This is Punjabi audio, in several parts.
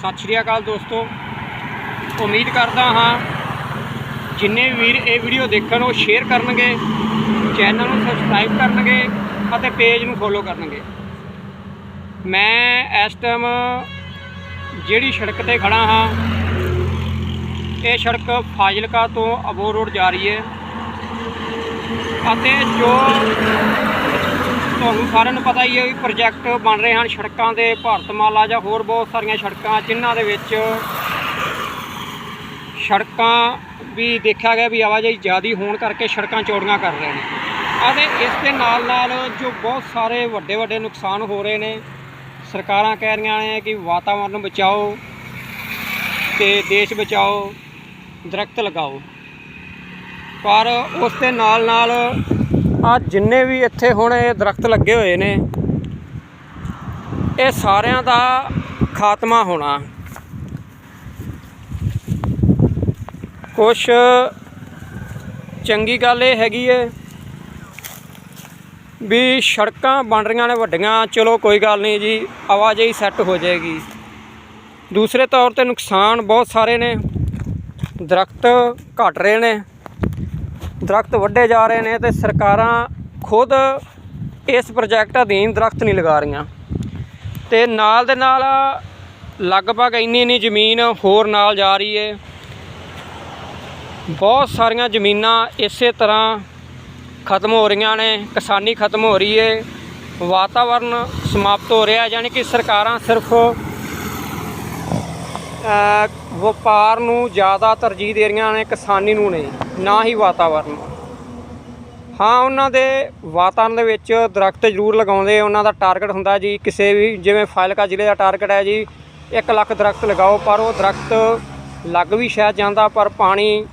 ਸਤਿ ਸ਼੍ਰੀ ਅਕਾਲ ਦੋਸਤੋ। ਉਮੀਦ ਕਰਦਾ ਹਾਂ ਜਿੰਨੇ ਵੀਰ ਇਹ ਵੀਡੀਓ ਦੇਖਣ, ਉਹ ਸ਼ੇਅਰ ਕਰਨਗੇ ਚੈਨਲ ਨੂੰ ਸਬਸਕ੍ਰਾਈਬ ਕਰਨਗੇ ਅਤੇ ਪੇਜ ਨੂੰ ਫੋਲੋ ਕਰਨਗੇ। ਮੈਂ ਇਸ ਟਾਈਮ ਜਿਹੜੀ ਸੜਕ ਤੇ ਖੜਾ ਹਾਂ, ਇਹ ਸੜਕ ਫਾਜ਼ਿਲਕਾ ਤੋਂ ਅਬੋ ਰੋਡ ਜਾ ਰਹੀ ਹੈ। ਅਤੇ ਜੋ ਤੁਹਾਨੂੰ ਸਾਰਿਆਂ ਨੂੰ ਪਤਾ ਹੀ ਹੈ ਵੀ ਪ੍ਰੋਜੈਕਟ ਬਣ ਰਹੇ ਹਨ ਸੜਕਾਂ ਦੇ, ਭਾਰਤਮਾਲਾ ਜਾਂ ਹੋਰ ਬਹੁਤ ਸਾਰੀਆਂ ਸੜਕਾਂ, ਜਿਨ੍ਹਾਂ ਦੇ ਵਿੱਚ ਸੜਕਾਂ ਵੀ ਦੇਖਿਆ ਗਿਆ ਵੀ ਆਵਾਜਾਈ ਜ਼ਿਆਦੀ ਹੋਣ ਕਰਕੇ ਸੜਕਾਂ ਚੌੜੀਆਂ ਕਰ ਰਹੇ ਨੇ। ਅਤੇ ਇਸ ਦੇ ਨਾਲ ਨਾਲ ਜੋ ਬਹੁਤ ਸਾਰੇ ਵੱਡੇ ਵੱਡੇ ਨੁਕਸਾਨ ਹੋ ਰਹੇ ਨੇ, ਸਰਕਾਰਾਂ ਕਹਿ ਰਹੀਆਂ ਨੇ ਕਿ ਵਾਤਾਵਰਨ ਬਚਾਓ ਤੇ ਦੇਸ਼ ਬਚਾਓ, ਦਰਖਤ ਲਗਾਓ। ਪਰ ਉਸ ਦੇ ਨਾਲ ਨਾਲ ਆ ਜਿੰਨੇ ਵੀ ਇੱਥੇ ਹੁਣ ਇਹ ਦਰਖਤ ਲੱਗੇ ਹੋਏ ਨੇ, ਇਹ ਸਾਰਿਆਂ ਦਾ ਖਾਤਮਾ ਹੋਣਾ। ਕੁਛ ਚੰਗੀ ਗੱਲ ਇਹ ਹੈਗੀ ਏ ਵੀ ਸੜਕਾਂ ਬਣ ਰਹੀਆਂ ਨੇ ਵੱਡੀਆਂ, ਚਲੋ ਕੋਈ ਗੱਲ ਨਹੀਂ ਜੀ, ਆਵਾਜਾਈ ਸੈੱਟ ਹੋ ਜਾਏਗੀ। ਦੂਸਰੇ ਤੌਰ ਤੇ ਨੁਕਸਾਨ ਬਹੁਤ ਸਾਰੇ ਨੇ, ਦਰਖਤ ਘਟ ਰਹੇ ਨੇ। ਦਰਖਤ ਵੱਢੇ ਜਾ ਰਹੇ ਨੇ ਤੇ ਸਰਕਾਰਾਂ ਖੁਦ ਇਸ ਪ੍ਰੋਜੈਕਟ ਅਧੀਨ ਦਰਖਤ ਨਹੀਂ ਲਗਾ ਰਹੀਆਂ। ਤੇ ਨਾਲ ਦੇ ਨਾਲ ਲਗਭਗ ਇੰਨੀ ਇੰਨੀ ਜ਼ਮੀਨ ਹੋਰ ਨਾਲ ਜਾ ਰਹੀ ਏ। ਬਹੁਤ ਸਾਰੀਆਂ ਜ਼ਮੀਨਾਂ ਇਸੇ ਤਰ੍ਹਾਂ ਖਤਮ ਹੋ ਰਹੀਆਂ ਨੇ, ਕਿਸਾਨੀ ਖਤਮ ਹੋ ਰਹੀ ਏ। ਵਾਤਾਵਰਨ ਸਮਾਪਤ ਹੋ ਰਿਹਾ, ਯਾਨੀ ਕਿ ਸਰਕਾਰਾਂ ਸਿਰਫ ਵਪਾਰ ਨੂੰ ਜ਼ਿਆਦਾ ਤਰਜੀਹ ਦੇ ਰਹੀਆਂ ਨੇ, ਕਿਸਾਨੀ ਨੂੰ ਨਹੀਂ, ਨਾ ਹੀ ਵਾਤਾਵਰਨ ਨੂੰ। ਹਾਂ, ਉਹਨਾਂ ਦੇ ਵਾਤਾਵਰਨ ਦੇ ਵਿੱਚ ਦਰਖਤ ਜ਼ਰੂਰ ਲਗਾਉਂਦੇ, ਉਹਨਾਂ ਦਾ ਟਾਰਗੇਟ ਹੁੰਦਾ ਜੀ, ਕਿਸੇ ਵੀ, ਜਿਵੇਂ ਫਾਜ਼ਿਲਕਾ ਜ਼ਿਲ੍ਹੇ ਦਾ ਟਾਰਗੇਟ ਹੈ ਜੀ 1 ਲੱਖ ਦਰਖਤ ਲਗਾਓ, ਪਰ ਉਹ ਦਰਖਤ ਲੱਗ ਵੀ ਸ਼ਾਇਦ ਜਾਂਦਾ, ਪਰ ਪਾਣੀ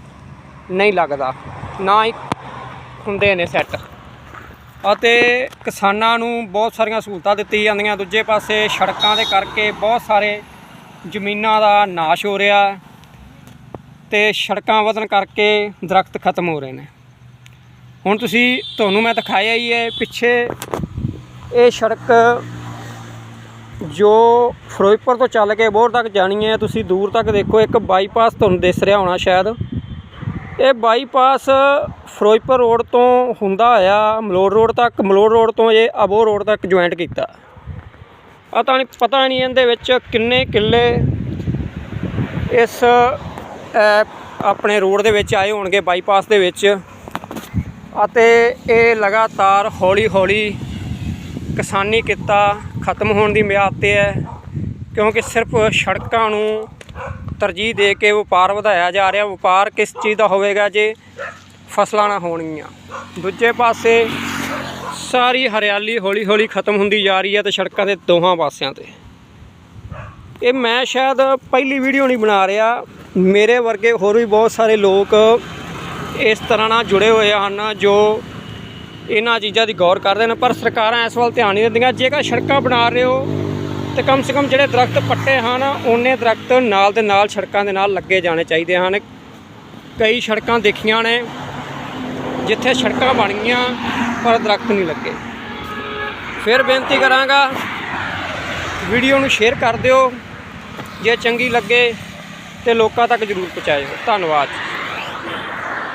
ਨਹੀਂ ਲੱਗਦਾ, ਨਾ ਹੀ ਹੁੰਦੇ ਨੇ ਸੈੱਟ ਅਤੇ ਕਿਸਾਨਾਂ ਨੂੰ ਬਹੁਤ ਸਾਰੀਆਂ ਸਹੂਲਤਾਂ ਦਿੱਤੀ ਜਾਂਦੀਆਂ, ਦੂਜੇ ਪਾਸੇ ਸੜਕਾਂ ਦੇ ਕਰਕੇ ਬਹੁਤ ਸਾਰੇ ਜ਼ਮੀਨਾਂ ਦਾ ਨਾਸ਼ ਹੋ ਰਿਹਾ ਤੇ ਸੜਕਾਂ ਵਧਣ ਕਰਕੇ ਦਰਖਤ ਖਤਮ ਹੋ ਰਹੇ ਨੇ। ਹੁਣ ਤੁਸੀਂ, ਤੁਹਾਨੂੰ ਮੈਂ ਦਿਖਾਇਆ ਹੀ ਹੈ, ਪਿੱਛੇ ਇਹ ਸੜਕ ਜੋ ਫਿਰੋਜ਼ਪੁਰ ਤੋਂ ਚੱਲ ਕੇ ਬੋਰ ਤੱਕ ਜਾਣੀ ਹੈ, ਤੁਸੀਂ ਦੂਰ ਤੱਕ ਦੇਖੋ, ਇੱਕ ਬਾਈਪਾਸ ਤੁਹਾਨੂੰ ਦਿਸ ਰਿਹਾ ਹੋਣਾ ਸ਼ਾਇਦ। ਇਹ ਬਾਈਪਾਸ ਫਿਰੋਜ਼ਪੁਰ ਰੋਡ ਤੋਂ ਹੁੰਦਾ ਹੋਇਆ ਮਲੋੜ ਰੋਡ ਤੱਕ ਮਲੋੜ ਰੋਡ ਤੋਂ ਇਹ ਅਬੋਰ ਰੋਡ ਤੱਕ ਜੁਆਇੰਟ ਕੀਤਾ। ਪਤਾ ਨਹੀਂ ਪਤਾ ਨਹੀਂ ਇਹਦੇ ਵਿੱਚ ਕਿੰਨੇ ਕਿੱਲੇ ਇਸ ਅ, ਆਪਣੇ ਰੋਡ ਦੇ ਵਿੱਚ ਆਏ ਹੋਣਗੇ ਬਾਈਪਾਸ ਦੇ ਵਿੱਚ। ਅਤੇ ਇਹ ਲਗਾਤਾਰ ਹੌਲੀ ਹੌਲੀ ਕਿਸਾਨੀ ਕਿੱਤਾ ਖਤਮ ਹੋਣ ਦੀ ਮਿਆਦ ਤੇ ਹੈ ਕਿਉਂਕਿ ਸਿਰਫ ਸੜਕਾਂ ਨੂੰ ਤਰਜੀਹ ਦੇ ਕੇ ਵਪਾਰ ਵਧਾਇਆ ਜਾ ਰਿਹਾ। ਵਪਾਰ ਕਿਸ ਚੀਜ਼ ਦਾ ਹੋਵੇਗਾ ਜੇ ਫਸਲਾਂ ਨਾ ਹੋਣਗੀਆਂ। ਦੂਜੇ ਪਾਸੇ ਸਾਰੀ ਹਰਿਆਲੀ ਹੌਲੀ ਹੌਲੀ ਖਤਮ ਹੁੰਦੀ ਜਾ ਰਹੀ ਹੈ ਤੇ ਸੜਕਾਂ ਦੇ ਦੋਹਾਂ ਪਾਸਿਆਂ ਤੇ। ਇਹ ਮੈਂ ਸ਼ਾਇਦ ਪਹਿਲੀ ਵੀਡੀਓ ਨਹੀਂ ਬਣਾ ਰਿਹਾ। ਮੇਰੇ ਵਰਗੇ ਹੋਰ ਵੀ ਬਹੁਤ ਸਾਰੇ ਲੋਕ ਇਸ ਤਰ੍ਹਾਂ ਨਾਲ ਜੁੜੇ ਹੋਏ ਹਨ ਜੋ ਇਹਨਾਂ ਚੀਜ਼ਾਂ ਦੀ ਗੌਰ ਕਰਦੇ ਨੇ, ਪਰ ਸਰਕਾਰਾਂ ਇਸ ਵੱਲ ਧਿਆਨ ਨਹੀਂ ਦਿੰਦੀਆਂ। ਜੇਕਰ ਸੜਕਾਂ ਬਣਾ ਰਹੇ ਹੋ, ਤੇ ਕਮ ਸੇ ਕਮ ਜਿਹੜੇ ਦਰਖਤ ਪੱਟੇ ਹਨ ਉਹਨੇ ਦਰਖਤ ਨਾਲ ਦੇ ਨਾਲ ਸੜਕਾਂ ਦੇ ਨਾਲ ਲੱਗੇ ਜਾਣੇ ਚਾਹੀਦੇ ਹਨ। ਕਈ ਸੜਕਾਂ ਦੇਖੀਆਂ ਨੇ, ਜਿੱਥੇ ਸੜਕਾਂ ਬਣ ਗਈਆਂ ਪਰ ਦਰਖਤ ਨਹੀਂ ਲੱਗੇ। ਫਿਰ ਬੇਨਤੀ ਕਰਾਂਗਾ, ਵੀਡੀਓ ਨੂੰ ਸ਼ੇਅਰ ਕਰ ਦਿਓ, ਜੇ ਚੰਗੀ ਲੱਗੇ ਤੇ ਲੋਕਾਂ ਤੱਕ ਜ਼ਰੂਰ ਪਹੁੰਚਾਇਓ। ਧੰਨਵਾਦ।